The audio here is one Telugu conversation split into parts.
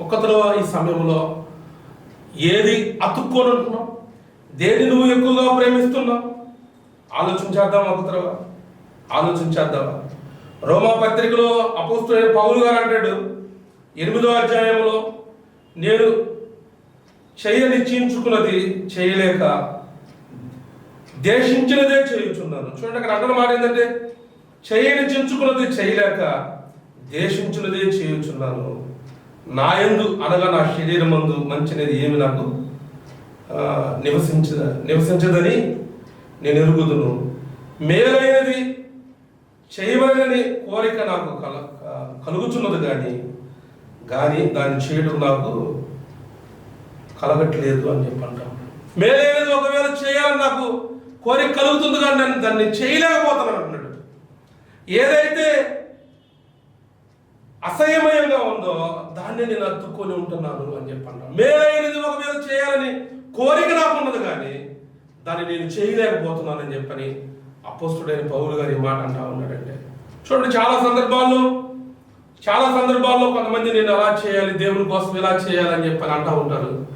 ఒక్కతలో ఈ సమయంలో ఏది అతుక్కొని అంటున్నావు దేని నువ్వు ఎక్కువగా ప్రేమిస్తున్నావు? ఆలోచించేద్దాం ఒకతరవా ఆలోచించేద్దామా రోమా పత్రికలో అపోస్తుడైన పౌలు గారు అంటాడు ఎనిమిదో అధ్యాయంలో నేను చేయ నిశ్చయించుకున్నది చేయలేక దేశించినదే చేయుచున్నాను. చూడండి అక్కడ అంటున్న మాట ఏంటంటే చేయని చేయలేక దేశించినదే చేయుచున్నాను. నా యందు అనగా నా శరీరం మందు మంచినది ఏమి నాకు నివసించ నివసించదని నేను ఎరుగుదును. మేలైనది చేయవలనని కోరిక నాకు కల కలుగుచున్నది కానీ కానీ దాన్ని చేయడం నాకు కలగట్లేదు అని చెప్పంటాం. మేలైనది ఒకవేళ చేయాలని నాకు కోరిక కలుగుతుంది కానీ నేను దాన్ని చేయలేకపోతున్నాను అంటున్నాడు. ఏదైతే అసహ్యమయంగా ఉందో దాన్ని నేను అద్దుకొని ఉంటున్నాను అని చెప్పండి మేలైనది ఒక ఒకవేళ చేయాలని కోరిక నాకు ఉన్నది కానీ దాన్ని నేను చేయలేకపోతున్నానని చెప్పని అపోస్తుడైన పౌరు గారి మాట అంటా ఉన్నాడంటే చూడండి చాలా సందర్భాల్లో చాలా సందర్భాల్లో కొంతమంది నేను అలా చేయాలి దేవుని కోసం ఇలా చేయాలని చెప్పని అంటా ఉంటారు.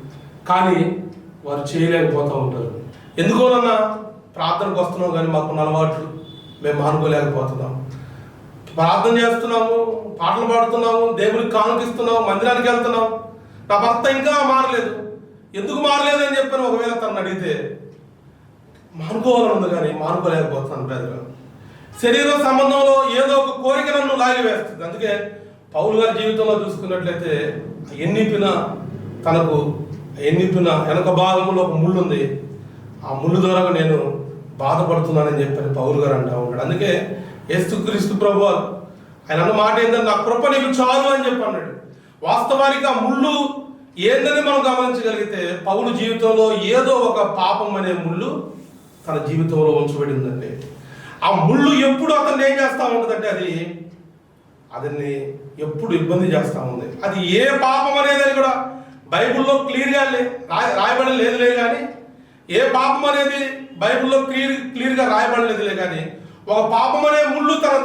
కానీ వారు చేయలేకపోతూ ఉంటారు. ఎందుకోనన్నా ప్రార్థనకు వస్తున్నాం కానీ మాకున్న అలవాట్లు మేము మానుకోలేకపోతున్నాం. ప్రార్థన చేస్తున్నాము పాటలు పాడుతున్నాము దేవునికి కానుకిస్తున్నాము మందిరానికి వెళ్తున్నాం నా భర్త ఇంకా మారలేదు. ఎందుకు మారలేదు అని చెప్పాను? ఒకవేళ తను అడిగితే మానుకోవాలని ఉంది కానీ మానుకోలేకపోతున్నాను బ్రదర్. శరీర సంబంధంలో ఏదో ఒక కోరిక నన్ను లాగివేస్తుంది అందుకే పౌలు గారి జీవితంలో చూసుకున్నట్లయితే ఎన్నిపిన తనకు ఎన్నిపిన వెనక భాగంలో ఒక ముళ్ళు ఉంది. ఆ ముళ్ళు ద్వారా నేను బాధపడుతున్నానని చెప్పని పౌలు గారు అంటా ఉన్నాడు. అందుకే యేసుక్రీస్తు ప్రభు ఆయన అన్న మాట ఏంటంటే నా కృప నీకు చాలు అని చెప్పి అన్నాడు. వాస్తవానికి ఆ ముళ్ళు ఏందని మనం గమనించగలిగితే పౌలు జీవితంలో ఏదో ఒక పాపం అనే ముళ్ళు తన జీవితంలో ఉంచబడిందండి. ఆ ముళ్ళు ఎప్పుడు అతన్ని ఏం చేస్తా ఉంటుందంటే అది అతన్ని ఎప్పుడు ఇబ్బంది చేస్తా ఉంది. అది ఏ పాపం అనేది అని కూడా బైబిల్లో క్లియర్గా లే రాయ రాయబడి లేదులే కానీ ఏ పాపం అనేది బైబిల్లో క్లియర్ క్లియర్గా రాయబడలేదులే కానీ ఒక పాపం అనే ముళ్ళు తన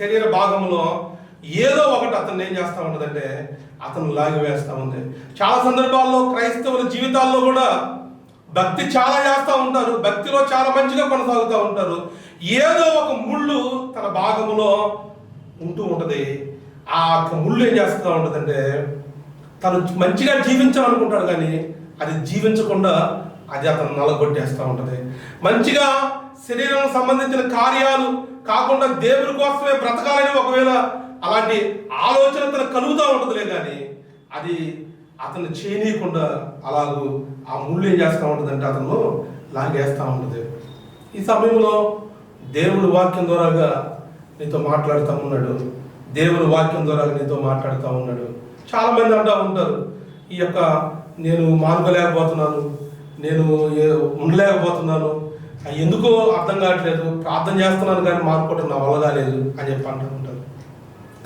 శరీర భాగంలో ఏదో ఒకటి అతను ఏం చేస్తా ఉంటుందంటే అతను లాగి వేస్తా ఉంది. చాలా సందర్భాల్లో క్రైస్తవుల జీవితాల్లో కూడా భక్తి చాలా చేస్తూ ఉంటారు. భక్తిలో చాలా మంచిగా కొనసాగుతూ ఉంటారు. ఏదో ఒక ముళ్ళు తన భాగంలో ఉంటూ ఉంటుంది. ఆ ముళ్ళు ఏం చేస్తూ ఉంటుందంటే తను మంచిగా జీవించాలనుకుంటాడు కానీ అది జీవించకుండా అది అతను నలగొట్టేస్తూ ఉంటుంది. మంచిగా శరీరం సంబంధించిన కార్యాలు కాకుండా దేవుని కోసమే బ్రతకాలని ఒకవేళ అలాంటి ఆలోచన తన కలుగుతూ ఉంటుందిలే కానీ అది అతను చేయనీయకుండా అలాగూ ఆ ముళ్ళు ఏం చేస్తూ ఉంటుందంటే అతను లాగేస్తూ ఉంటుంది. ఈ సమయంలో దేవుడు వాక్యం ద్వారాగా నీతో మాట్లాడుతూ ఉన్నాడు. దేవుడు వాక్యం ద్వారా నీతో మాట్లాడుతూ ఉన్నాడు. చాలా మంది అంటూ ఉంటారు ఈ యొక్క నేను మానుకోలేకపోతున్నాను నేను ఉండలేకపోతున్నాను ఎందుకో అర్థం కావట్లేదు. ప్రార్థన చేస్తున్నాను కానీ మానుకోవటం నా వల్ల కాలేదు అని చెప్పి అంటుంటారు.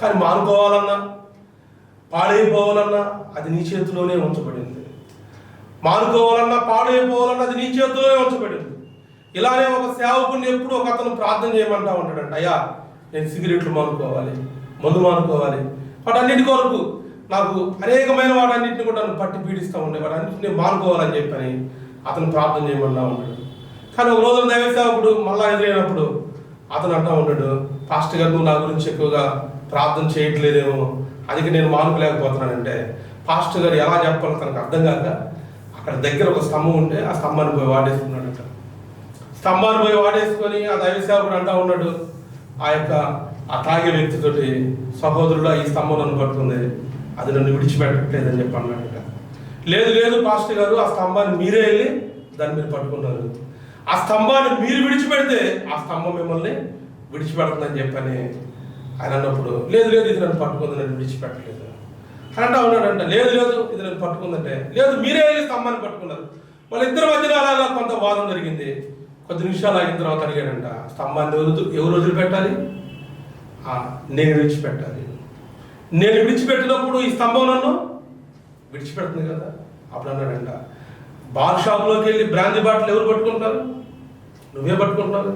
కానీ మానుకోవాలన్నా పాడైపోవాలన్నా అది నీ చేతిలోనే ఉంచబడింది. మానుకోవాలన్నా పాడైపోవాలన్నా అది నీ చేతిలోనే ఉంచబడింది. ఇలానే ఒక సేవకుడిని ఎప్పుడు ఒక అతను ప్రార్థన చేయమంటా ఉంటాడంట అయ్యా నేను సిగరెట్లు మానుకోవాలి మందు మానుకోవాలి. వాటన్నిటి కొరకు నాకు అనేకమైన వాటన్నింటిని కూడా నన్ను పట్టి పీడిస్తూ ఉండే వాటన్నిటిని మానుకోవాలని చెప్పని అతను ప్రార్థన చేయమన్నా ఉంటాడు. కానీ ఒక రోజు దైవ సేవకుడు మళ్ళా ఎదురైనప్పుడు అతను అంటా ఉన్నాడు పాస్టర్ గారు నువ్వు నా గురించి ఎక్కువగా ప్రార్థన చేయట్లేదేమో అందుకే నేను మానుకోలేకపోతున్నానంటే. పాస్టర్ గారు ఎలా చెప్పాలో తనకు అర్థం కాక అక్కడ దగ్గర ఒక స్తంభం ఉంటే ఆ స్తంభాన్ని పోయి వాడేసుకున్నాడు అంట స్తంభాన్ని పోయి వాడేసుకొని ఆ దైవ సేవకుడు అంటా ఉన్నాడు. ఆ యొక్క ఆ తాగే వ్యక్తితోటి సహోదరుడు ఈ స్తంభం నన్ను పడుతుంది అది నన్ను విడిచిపెట్టట్లేదని చెప్పి అన్నాడట లేదు లేదు పాస్టర్ గారు ఆ స్తంభాన్ని మీరే వెళ్ళి దాన్ని మీరు పట్టుకున్నారు. ఆ స్తంభాన్ని మీరు విడిచిపెడితే ఆ స్తంభం మిమ్మల్ని విడిచిపెడుతుందని చెప్పని ఆయన అన్నప్పుడు లేదు లేదు ఇది నన్ను పట్టుకుంది నన్ను విడిచిపెట్టలేదు. అని అంటా ఉన్నాడంట లేదు లేదు ఇది నన్ను పట్టుకుందంటే లేదు మీరే వెళ్ళి స్తంభాన్ని పట్టుకున్నారు. వాళ్ళ ఇద్దరు మధ్యన అలాగా కొంత వాదం జరిగింది. కొద్ది నిమిషాలు ఆగిన తర్వాత అడిగాడంట స్తంభాన్ని ఎవరు ఎవరు వదిలిపెట్టాలి? నేను విడిచిపెట్టాలి. నేను విడిచిపెట్టినప్పుడు ఈ స్తంభం నన్ను విడిచిపెడుతుంది కదా? అప్పుడు అన్నాడంట బార్ షాప్లోకి వెళ్ళి బ్రాంతి బాటిల్ ఎవరు పట్టుకుంటారు నువ్వే పట్టుకుంటున్నావు?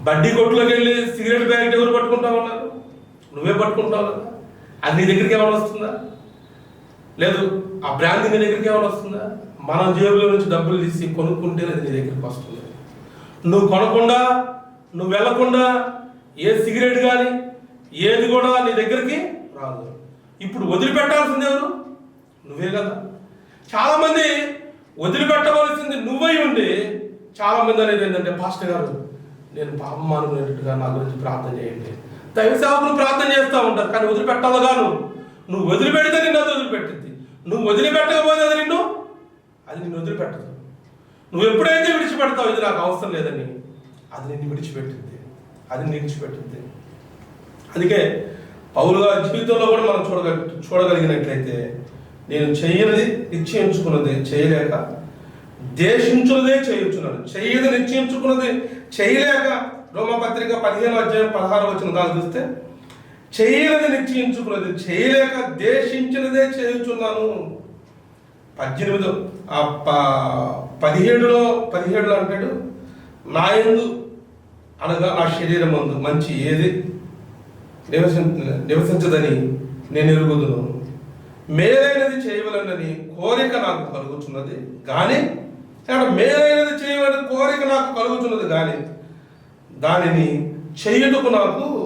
బడ్డీ కొట్టులోకి వెళ్ళి సిగరెట్ ప్యాకెట్ ఎవరు పట్టుకుంటావు ఉన్నారు? నువ్వే పట్టుకుంటున్నావు? అది నీ దగ్గరికి ఏమైనా వస్తుందా? లేదు ఆ బ్రాండ్ నీ దగ్గరికి ఏమైనా వస్తుందా? మన జేబులో నుంచి డబ్బులు తీసి కొనుక్కుంటే అది నీ దగ్గరికి వస్తుంది. నువ్వు కొనకుండా నువ్వు వెళ్ళకుండా ఏ సిగరెట్ కానీ ఏది కూడా నీ దగ్గరికి రాదు. ఇప్పుడు వదిలిపెట్టాల్సింది ఎవరు? నువ్వే కదా. చాలామంది వదిలిపెట్టవలసింది నువ్వై ఉండి చాలా మంది అనేది ఏంటంటే పాస్టర్ గారు నేను పాపం మానుకునేటట్టుగా నా గురించి ప్రార్థన చేయండి. దైవ సేవకులు ప్రార్థన చేస్తూ ఉంటారు కానీ వదిలిపెట్టాలి కాను నువ్వు వదిలిపెడితే నిన్ను అది వదిలిపెట్టింది. నువ్వు వదిలిపెట్టకపోతే అది నిన్ను అది నిన్ను వదిలిపెట్టదు. నువ్వు ఎప్పుడైతే విడిచిపెడతావు ఇది నాకు అవసరం లేదని అది నిన్ను విడిచిపెట్టింది. అది నిన్ను విడిచిపెట్టింది. అందుకే పౌరుగా జీవితంలో కూడా మనం చూడగ చూడగలిగినట్లయితే నేను చేయనిది నిశ్చయించుకున్నది చేయలేక దేశించున్నదే చేయుచున్నాను. చేయదు నిశ్చయించుకున్నది చేయలేక రోమపత్రిక పదిహేను అధ్యాయం పదహారు వచ్చిన దాన్ని చూస్తే చేయనిది నిశ్చయించుకున్నది చేయలేక దేశించినదే చేయుచున్నాను. పద్దెనిమిదో ఆ ప- పదిహేడులో పదిహేడులో అంటాడు నా ఎందు అనగా నా శరీరం ముందు మంచి ఏది నివసించదని నేను ఎరుగుదును. మేలైనది చేయవలనని కోరిక నాకు కలుగుతున్నది కానీ కానీ మేలైనది చేయవలని కోరిక నాకు కలుగుతున్నది కానీ దానిని చేయుటకు నాకు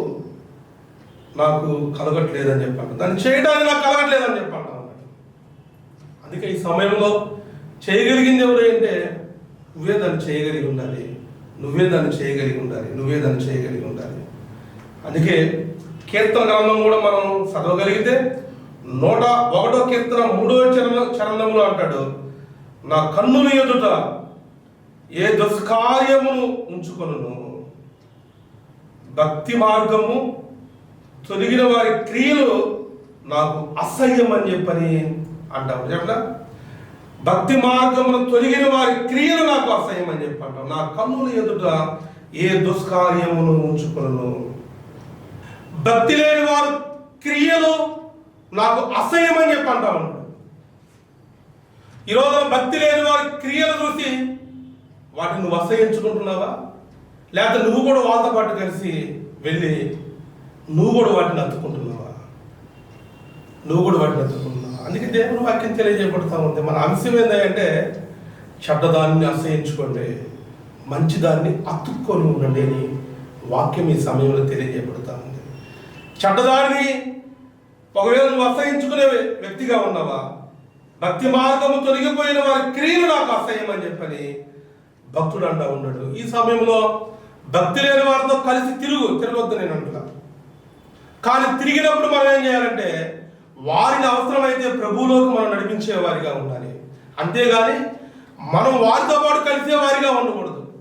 నాకు కలగట్లేదని చెప్పాను దాన్ని చేయడానికి నాకు కలగట్లేదని చెప్పాను అందుకే ఈ సమయంలో చేయగలిగింది ఎవరు నువ్వే దాన్ని చేయగలిగి ఉండాలి. నువ్వే దాన్ని చేయగలిగి ఉండాలి. నువ్వే దాన్ని చేయగలిగి ఉండాలి. అందుకే కీర్తన గ్రంథం కూడా మనం చదవగలిగితే నూట ఒకటో కీర్తన మూడో చరణ చరణములు అంటాడు నా కన్నుల ఎదుట ఏ దుష్కార్యమును ఉంచుకొనును. భక్తి మార్గము తొలగిన వారి క్రియలు నాకు అసహ్యం అని చెప్పని అంటాం ఎట్లా భక్తి మార్గమును తొలగిన వారి క్రియలు నాకు అసహ్యం అని చెప్పి అంటాం నా కన్నుల ఎదుట ఏ దుష్కార్యమును ఉంచుకొను భక్తి లేని వారు క్రియలు నాకు అసహ్యం అని చెప్పి అంటా ఈరోజు భక్తి లేని వారి క్రియలు చూసి వాటిని నువ్వు అసహించుకుంటున్నావా లేకపోతే నువ్వు కూడా వాళ్ళతో పాటు కలిసి వెళ్ళి నువ్వు కూడా వాటిని అత్తుకుంటున్నావా నువ్వు కూడా వాటిని అత్తుకుంటున్నావా అందుకే దేవుని వాక్యం తెలియజేయబడతా ఉంది. మన అంశం ఏంటంటే చెడ్డదాన్ని అసహించుకోండి మంచిదాన్ని అతుక్కొని ఉండండి అని వాక్యం ఈ సమయంలో తెలియజేయబడతా ఉంది. చెడ్డదాన్ని ఒకవేళ నువ్వు అసహించుకునే వ్యక్తిగా ఉన్నావా? భక్తి మార్గము తొలగిపోయిన వారి క్రియలు నాకు అసహ్యమని చెప్పని భక్తుడు అంటా ఉన్నాడు. ఈ సమయంలో భక్తి లేని వారితో కలిసి తిరుగు తిరగొద్దు నేను అంటున్నా. కానీ తిరిగినప్పుడు మనం ఏం చేయాలంటే వారిని అవసరమైతే ప్రభువులోకి మనం నడిపించే వారిగా ఉండాలి. అంతేగాని మనం వారితో పాటు కలిసే వారిగా ఉండకూడదు.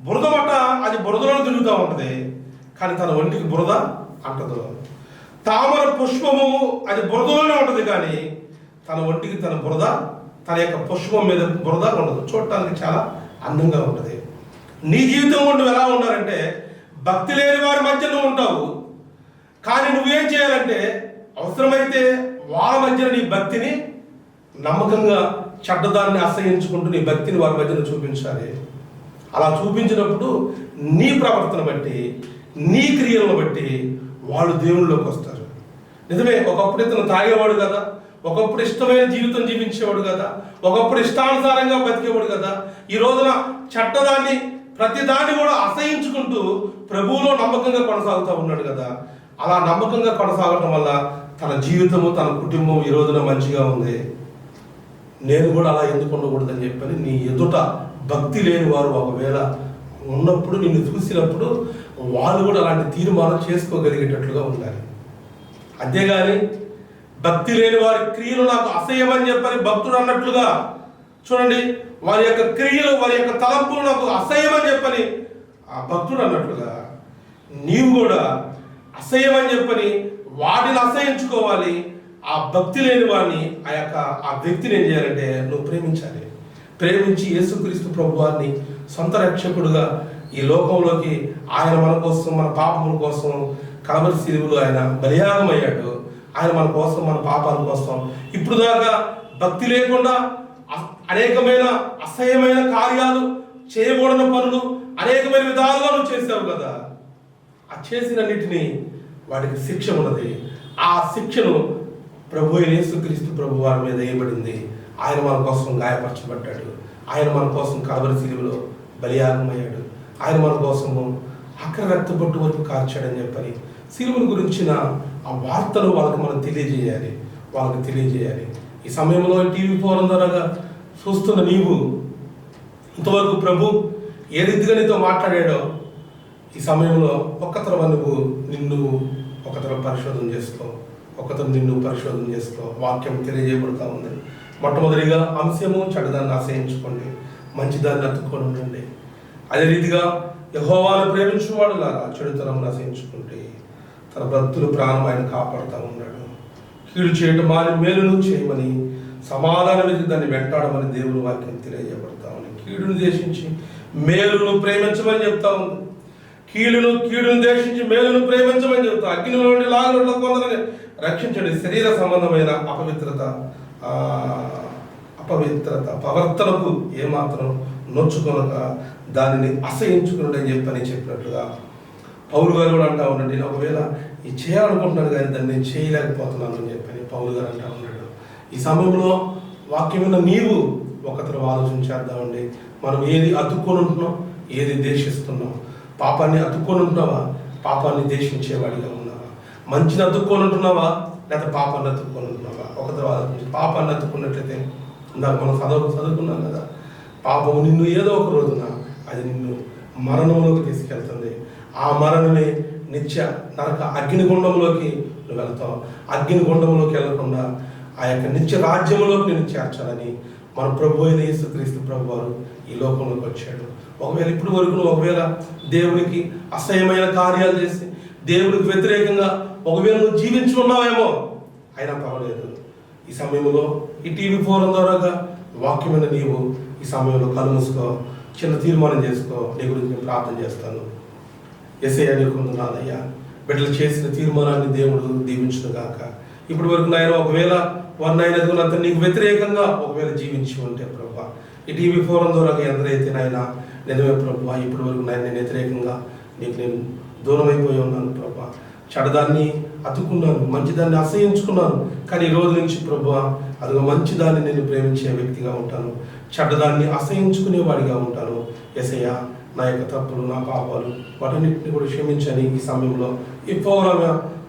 బురద మట్ట అది బురదలో తిరుగుతూ ఉంటుంది. కానీ తన ఒంటికి బురద అంటదు. తామర పుష్పము అది బురదలోనే ఉంటుంది కానీ తన ఒంటికి తన బురద తన యొక్క పుష్పం మీద బురద ఉండదు. చూడటానికి చాలా అందంగా ఉంటుంది. నీ జీవితం నువ్వు ఎలా ఉండాలంటే భక్తి లేని వారి మధ్య నువ్వు ఉంటావు. కానీ నువ్వేం చేయాలంటే అవసరమైతే వాళ్ళ మధ్య నీ భక్తిని నమ్మకంగా చెడ్డదాన్ని అసహించుకుంటూ నీ భక్తిని వారి మధ్యన చూపించాలి. అలా చూపించినప్పుడు నీ ప్రవర్తన బట్టి నీ క్రియలను బట్టి వాళ్ళు దేవుళ్ళలోకి వస్తారు. నిజమే ఒకప్పుడు ఇతను తాగేవాడు కదా. ఒకప్పుడు ఇష్టమైన జీవితం జీవించేవాడు కదా. ఒకప్పుడు ఇష్టానుసారంగా బతికేవాడు కదా. ఈ రోజున చట్టదాన్ని ప్రతి దాన్ని కూడా అసహించుకుంటూ ప్రభువులో నమ్మకంగా కొనసాగుతూ ఉన్నాడు కదా. అలా నమ్మకంగా కొనసాగటం వల్ల తన జీవితము తన కుటుంబం ఈ రోజున మంచిగా ఉంది. నేను కూడా అలా ఎందుకు ఉండకూడదని చెప్పని నీ ఎదుట భక్తి లేని వారు ఒకవేళ ఉన్నప్పుడు నిన్ను చూసినప్పుడు వాళ్ళు కూడా అలాంటి తీర్మానం చేసుకోగలిగేటట్లుగా ఉండాలి. అంతేగాని భక్తి లేని వారి క్రియలు నాకు అసహ్యమని చెప్పని భక్తుడు అన్నట్లుగా చూడండి వారి యొక్క క్రియలు వారి యొక్క తలంపులు నాకు అసహ్యమని చెప్పని ఆ భక్తుడు అన్నట్లుగా నీవు కూడా అసహ్యమని చెప్పని వాటిని అసహించుకోవాలి. ఆ భక్తి లేని వాడిని ఆ యొక్క ఆ వ్యక్తిని ఏం చేయాలంటే నువ్వు ప్రేమించాలి. ప్రేమించి యేసుక్రీస్తు ప్రభు వారిని సొంత రక్షకుడుగా ఈ లోకంలోకి ఆయన మన కోసం మన పాపముల కోసం కలవరి శిలువులు ఆయన బలియాగం అయ్యాడు ఆయన మన కోసం మన పాపాల కోసం. ఇప్పుడు దాకా భక్తి లేకుండా అ- అనేకమైన అసహ్యమైన కార్యాలు చేయకూడని పనులు అనేకమైన విధాలుగా నువ్వు చేసావు కదా. ఆ చేసినన్నిటినీ వాటికి శిక్ష ఉన్నది. ఆ శిక్షను ప్రభు యేసుక్రీస్తు ప్రభు వారి మీద వేయబడింది. ఆయన మన కోసం గాయపరచబడ్డాడు. ఆయన మన కోసం కలవరి సిలువలో బలియాగమయ్యాడు. ఆయన మన కోసము అక్కడ రక్తపొట్టు వరకు కార్చాడని చెప్పని సిలువను గురించిన ఆ వార్తలు వాళ్ళకి మనం తెలియజేయాలి. వాళ్ళకి తెలియజేయాలి. ఈ సమయంలో టీవీ ఫోరం ద్వారా చూస్తున్న నీవు ఇంతవరకు ప్రభు ఏ రీతిగా నీతో మాట్లాడాడో ఈ సమయంలో ఒక్కతరం నువ్వు నిన్ను ఒకతరం పరిశోధన చేసుకో ఒకతరం నిన్ను పరిశోధన చేసుకో వాక్యం తెలియజేయబడుతూ ఉంది. మొట్టమొదటిగా అంశము చెడ్డదాన్ని ఆశ్రయించుకోండి మంచిదాన్ని అతుక్కొని ఉండండి. అదే రీతిగా యహోవాను ప్రేమించువాడు లాగా చెడుతనం ఆశ్రయించుకుంటే తన భక్తులు ప్రాణం ఆయన కాపాడుతూ ఉన్నాడు. కీడు చేయటం మాని మేలును చేయమని సమాధానం ఇచ్చి దాన్ని వెంటాడమని దేవుని వాక్యం తెలియజేయబడతా ఉంది. కీడును దేశించి మేలును ప్రేమించమని చెప్తా ఉంది. కీడును కీడును దేశించి మేలును ప్రేమించమని చెప్తా అగ్ని నుండి లాగుల కొందరిని రక్షించండి. శరీర సంబంధమైన అపవిత్రత అపవిత్రత ప్రవర్తనకు ఏమాత్రం నొచ్చుకొనక దానిని అసహించుకున్నట్టు చెప్పని చెప్పినట్లుగా పౌరు గారు కూడా అంటా ఉన్నాడు నేను ఒకవేళ ఇది చేయాలనుకుంటున్నాను కానీ దాన్ని నేను చేయలేకపోతున్నాను అని చెప్పని పౌరు గారు అంటా ఉన్నాడు. ఈ సమయంలో వాక్యమైన నీవు ఒకతరు ఆలోచించేద్దామండి. మనం ఏది అతుక్కొని ఉంటున్నాం ఏది దేశిస్తున్నాం పాపాన్ని అతుక్కొని ఉంటున్నావా? పాపాన్ని దేశించేవాడిగా ఉన్నావా? మంచిని అతుక్కొని ఉంటున్నావా? లేదా పాపాన్ని అతుక్కొని ఉంటున్నావా? ఒక తర్వాత పాపాన్ని అతుక్కున్నట్లయితే ఇందాక మనం చదువు చదువుకున్నాం కదా. పాపం నిన్ను ఏదో ఒక రోజున అది నిన్ను మరణంలోకి తీసుకెళ్తుంది. ఆ మరణమే నిత్య నరక అగ్నిగుండంలోకి నువ్వు వెళ్తావు అగ్నిగుండంలోకి వెళ్ళకుండా ఆ యొక్క నిత్య రాజ్యంలోకి నేను చేర్చాలని మన ప్రభు అయిన యేసుక్రీస్తు ప్రభు వారు ఈ లోకంలోకి వచ్చాడు. ఒకవేళ ఇప్పుడు వరకు నువ్వు ఒకవేళ దేవునికి అసహ్యమైన కార్యాలు చేసి దేవునికి వ్యతిరేకంగా ఒకవేళ నువ్వు జీవించి ఉన్నావేమో అయినా పర్వాలేదు. ఈ సమయంలో ఈ టీవీ ఫోరం ద్వారాగా వాక్యమైన నీవు ఈ సమయంలో కళ్ళు చిన్న తీర్మానం చేసుకో. నీ గురించి నేను ప్రార్థన చేస్తాను. ఎస్ఐ నీకు నాదయ్యా బిడ్డలు చేసిన తీర్మానాన్ని దేవుడు దీవించును గాక ఇప్పటి వరకు నాయన ఒకవేళ వారిని ఆయన ఎదుగునంత నీకు వ్యతిరేకంగా ఒకవేళ జీవించి ఉంటే ప్రభా ఈ టీవీ ఫోరం ద్వారా ఎందరైతే నాయన నిజమే ప్రభా ఇప్పటి వరకు నాయన నేను వ్యతిరేకంగా నీకు నేను దూరం అయిపోయి ఉన్నాను ప్రభా. చెడదాన్ని అతుకున్నాను మంచిదాన్ని అసహించుకున్నాను కానీ ఈ రోజు నుంచి ప్రభు అదిగో మంచిదాన్ని నేను ప్రేమించే వ్యక్తిగా ఉంటాను. చెడ్డదాన్ని అసహించుకునేవాడిగా ఉంటాను. ఎసయ్య నా యొక్క తప్పులు నా పాపాలు వాటన్నిటిని కూడా క్షమించని ఈ సమయంలో ఈ పౌరమ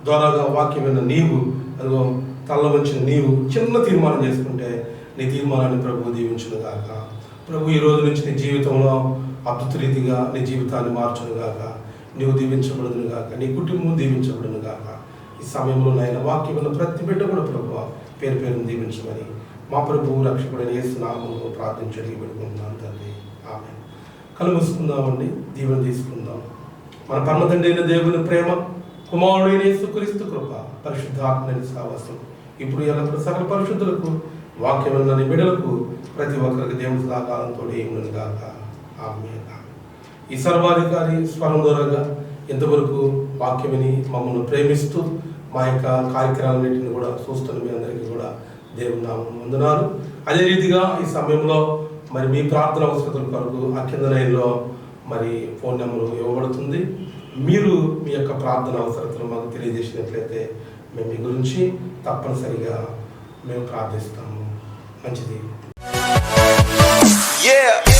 ద్వారాగా వాక్యమైన నీవు అదిగో తల్ల వచ్చిన నీవు చిన్న తీర్మానం చేసుకుంటే నీ తీర్మానాన్ని ప్రభు దీవించునుగాక ప్రభు ఈ రోజు నుంచి నీ జీవితంలో అద్భుత రీతిగా నీ జీవితాన్ని మార్చునుగాక నీవు దీవించబడును గాక. నీ కుటుంబం దీవించబడును గాక. ఈ సమయంలో నాయన వాక్యమైన ప్రతి బిడ్డ కూడా ప్రభు పేరు పేరును దీవించమని మా ప్రభువు రక్షకుడైన యేసునామంలో ప్రార్థించడానికి పెడుకుంటున్నాను కళ్ళు దీవెన తీసుకుందాం. మన పరమ అయిన దేవుని ప్రేమ కుమారుడైన యేసుక్రీస్తు కృప పరిశుద్ధాత్మైన సావాసం. ఇప్పుడు ఎలా సకల పరిశుద్ధులకు వాక్యమైన బిడలకు ప్రతి ఒక్కరికి దేవుని సహకారంతో ఏమును గాక. ఆమె ఈ సర్వాధికారి స్వరం ద్వారాగా ఇంతవరకు వాక్యమిని మమ్మల్ని ప్రేమిస్తూ మా యొక్క కార్యక్రమాలన్నింటిని కూడా చూస్తున్న మీ అందరికీ కూడా దేవుని నామం వందనాలు. అదే రీతిగా ఈ సమయంలో మరి మీ ప్రార్థన అవసరతల కొరకు ఆ కింద లైన్లో మరి ఫోన్ నెంబర్ ఇవ్వబడుతుంది. మీరు మీ యొక్క ప్రార్థన అవసరతను మాకు తెలియజేసినట్లయితే మేము మీ గురించి తప్పనిసరిగా మేము ప్రార్థిస్తాము. మంచిది. Yeah.